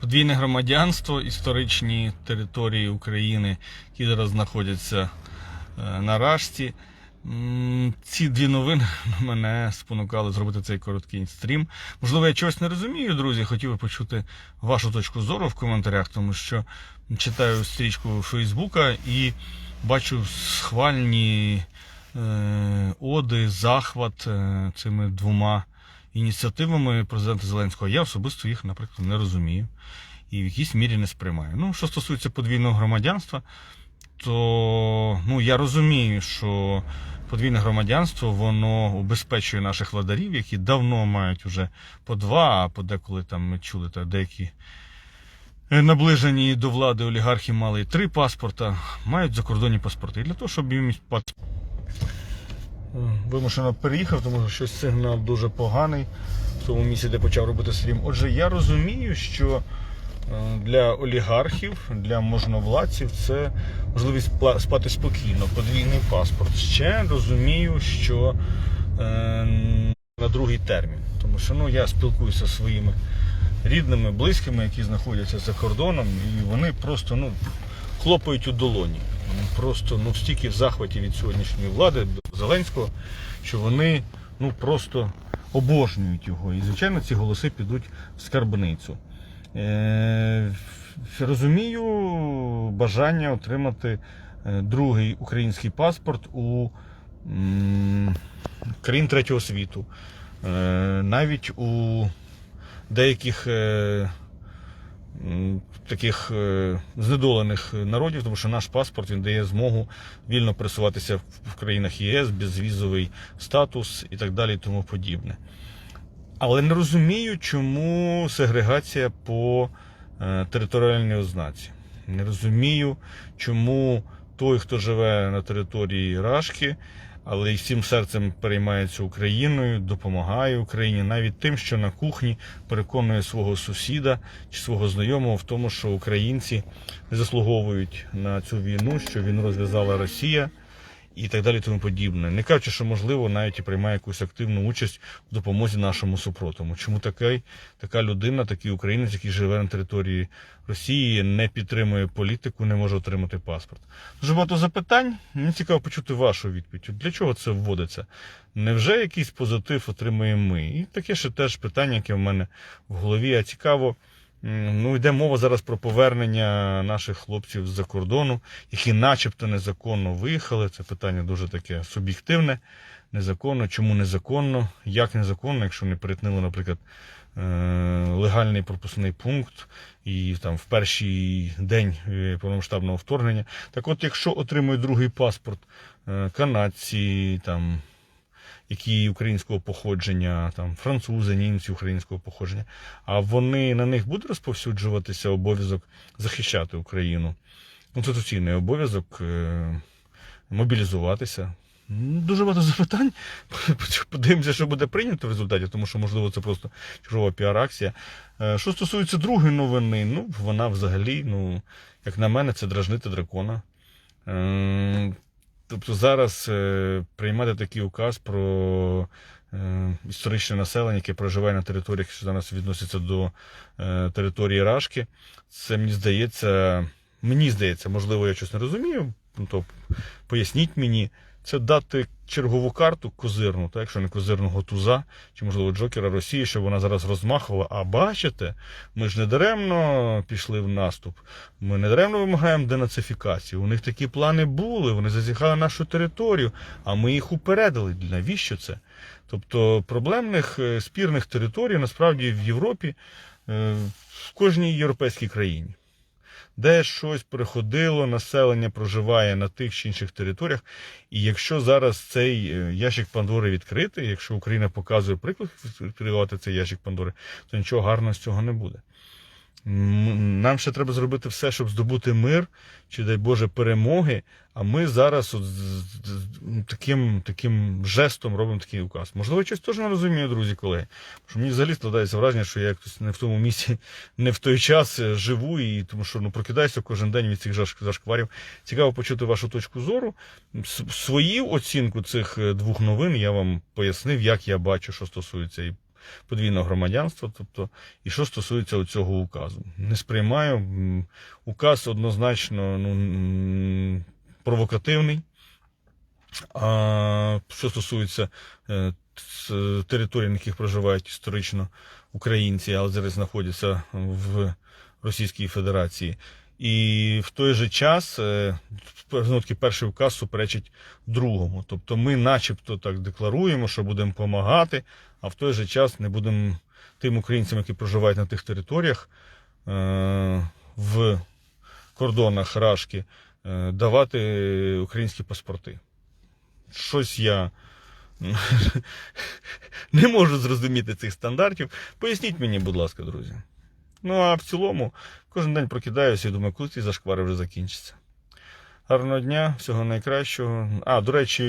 подвійне громадянство, історичні території України, які зараз знаходяться е, на Рашці. Ці дві новини мене спонукали зробити цей короткий стрім. Можливо, я чогось не розумію, друзі. Хотів би почути вашу точку зору в коментарях, тому що читаю стрічку Фейсбука і бачу схвальні е, оди, захват е, цими двома ініціативами президента Зеленського. Я особисто їх, наприклад, не розумію і в якійсь мірі не сприймаю. Ну, що стосується подвійного громадянства, то ну, я розумію, що подвійне громадянство воно убезпечує наших владарів, які давно мають уже по два, а подеколи там ми чули та деякі наближені до влади олігархи мали три паспорта, мають закордонні паспорти. І для того, щоб їм паспорт. Вимушено переїхав, тому що щось сигнал дуже поганий в тому місці, де почав робити стрім. Отже, я розумію, що е, для олігархів, для можновладців це можливість спати спокійно, подвійний паспорт. Ще розумію, що е, на другий термін. Тому що ну, я спілкуюся зі своїми рідними, близькими, які знаходяться за кордоном, і вони просто ну, хлопають у долоні. Просто ну, стільки в захваті від сьогоднішньої влади Зеленського, що вони ну, просто обожнюють його. І, звичайно, ці голоси підуть в скарбницю. Е, розумію бажання отримати е, другий український паспорт у країн третього світу. Е, навіть у деяких е, таких е, знедолених народів, тому що наш паспорт він дає змогу вільно пересуватися в- країнах ЄС, безвізовий статус і так далі, і тому подібне. Але не розумію, чому сегрегація по е, територіальній ознаці. Не розумію, чому той, хто живе на території Рашки, але й всім серцем переймається Україною, допомагає Україні, навіть тим, що на кухні переконує свого сусіда чи свого знайомого в тому, що українці заслуговують на цю війну, що війну розв'язала Росія і так далі, тому подібне. Не кажучи, що можливо навіть і приймає якусь активну участь в допомозі нашому супротиву. Чому такий, така людина, такий українець, який живе на території Росії, не підтримує політику, не може отримати паспорт? Дуже багато запитань. Мені цікаво почути вашу відповідь. Для чого це вводиться? Невже якийсь позитив отримуємо ми? І таке ще теж питання, яке в мене в голові. А цікаво. Ну, йде мова зараз про повернення наших хлопців з-за кордону, які начебто незаконно виїхали. Це питання дуже таке суб'єктивне. Незаконно. Чому незаконно? Як незаконно, якщо не перетнули, наприклад, е, легальний пропускний пункт і там в перший день е, повномасштабного вторгнення. Так от, якщо отримують другий паспорт е, канадці, там які українського походження, там французи, німці українського походження, а вони на них буде розповсюджуватися обов'язок захищати Україну. Конституційний обов'язок е, мобілізуватися. Дуже багато запитань. Подивимося, що буде прийнято в результаті, тому що, можливо, це просто чергова піар-акція. Е, Що стосується другої новини, ну, вона взагалі, ну, як на мене, це дражнити дракона. Тобто зараз е, приймати такий указ про е, історичне населення, яке проживає на територіях, що зараз відноситься до е, території Рашки, це мені здається, мені здається, можливо, я щось не розумію, ну, то поясніть мені, це дати чергову карту козирну, так, якщо не козирного туза, чи, можливо, Джокера Росії, щоб вона зараз розмахувала. А бачите, ми ж не даремно пішли в наступ. Ми не даремно вимагаємо денацифікації. У них такі плани були, вони зазіхали нашу територію, а ми їх упередили. Навіщо це? Тобто проблемних е, спірних територій насправді в Європі, е, в кожній європейській країні. Де щось приходило, населення проживає на тих чи інших територіях. І якщо зараз цей е, ящик Пандори відкритий, якщо Україна показує приклад відкривати цей ящик Пандори, то нічого гарного з цього не буде. Нам ще треба зробити все, щоб здобути мир, чи дай Боже перемоги. А ми зараз от таким, таким жестом робимо такий указ. Можливо, щось теж не розумію, друзі, колеги. Що мені взагалі складається враження, що я якось не в тому місці, не в той час е, живу, і тому що ну прокидаюся кожен день від цих зашкварів. Цікаво почути вашу точку зору. Свою оцінку цих е, двох новин я вам пояснив, як я бачу, що стосується і подвійного громадянства. Тобто, і що стосується цього указу, не сприймаю. Указ однозначно ну, провокативний. А що стосується е, територій, на яких проживають історично українці, але зараз знаходяться в Російській Федерації. І в той же час е, ну, перший указ суперечить другому. Тобто ми, начебто, так декларуємо, що будемо допомагати, а в той же час не будемо тим українцям, які проживають на тих територіях е, в кордонах Рашки, е, давати українські паспорти. Щось я не можу зрозуміти цих стандартів. Поясніть мені, будь ласка, друзі. Ну а в цілому, кожен день прокидаюся і думаю, коли ці зашквари вже закінчаться. Гарного дня, всього найкращого. А, до речі,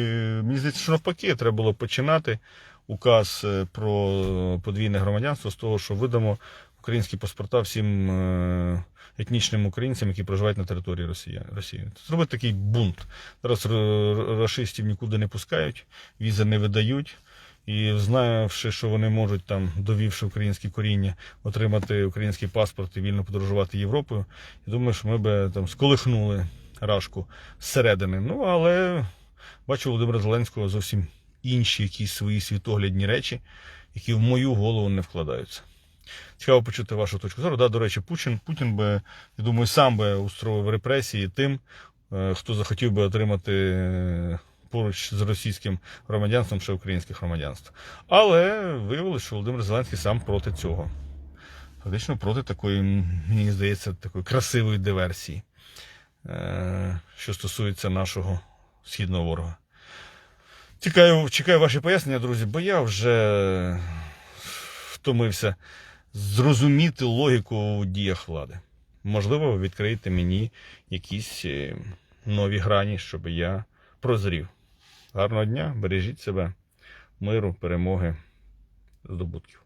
мені здається, що навпаки, треба було починати указ е, про подвійне громадянство з того, що видамо українські паспорта всім е, етнічним українцям, які проживають на території Росії. Росії. Зробити такий бунт. Зараз р- р- рашистів нікуди не пускають, візи не видають. І знаючи, що вони можуть там, довівши українське коріння, отримати український паспорт і вільно подорожувати Європою, я думаю, що ми би там сколихнули рашку зсередини. Ну, але бачу Володимира Зеленського зовсім інші якісь свої світоглядні речі, які в мою голову не вкладаються. Цікаво почути вашу точку зору. Да, до речі, Путін, Путін би, я думаю, сам би устроїв репресії тим, е, хто захотів би отримати поруч з російським громадянством ще українське громадянство. Але виявилося, що Володимир Зеленський сам проти цього. Фактично проти такої, мені здається, такої красивої диверсії, е, що стосується нашого східного ворога. Чекаю, чекаю ваші пояснення, друзі, бо я вже втомився зрозуміти логіку у діях влади. Можливо, ви відкриєте мені якісь е, нові грані, щоб я прозрів. Гарного дня, бережіть себе, миру, перемоги, здобутків.